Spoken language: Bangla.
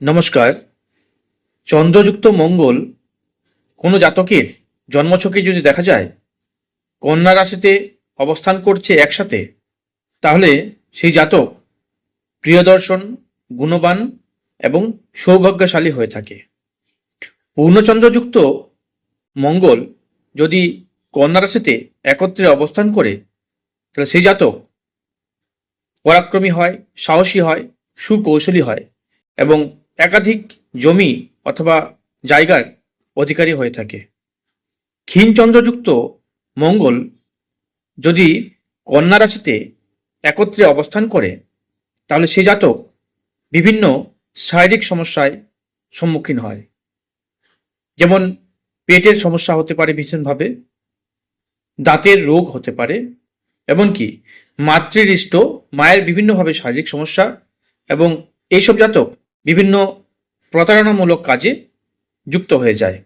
নমস্কার। চন্দ্রযুক্ত মঙ্গল, কোনো জাতকের জন্মছকে যদি দেখা যায়, কন্যা রাশিতে অবস্থান করছে একসাথে, তাহলে সেই জাতক প্রিয়দর্শন, গুণবান এবং সৌভাগ্যশালী হয়ে থাকে। পূর্ণচন্দ্রযুক্ত মঙ্গল যদি কন্যা রাশিতে একত্রে অবস্থান করে, তাহলে সেই জাতক পরাক্রমী হয়, সাহসী হয়, সুকৌশলী হয় এবং একাধিক জমি অথবা জায়গার অধিকারী হয়ে থাকে। ক্ষীণচন্দ্রযুক্ত মঙ্গল যদি কন্যা রাশিতে একত্রে অবস্থান করে, তাহলে সে জাতক বিভিন্ন শারীরিক সমস্যায় সম্মুখীন হয়। যেমন পেটের সমস্যা হতে পারে ভীষণভাবে, দাঁতের রোগ হতে পারে, এমনকি মাতৃহৃষ্ট মায়ের বিভিন্নভাবে শারীরিক সমস্যা এবং এইসব জাতক বিভিন্ন প্রতারণামূলক কাজে যুক্ত হয়ে যায়।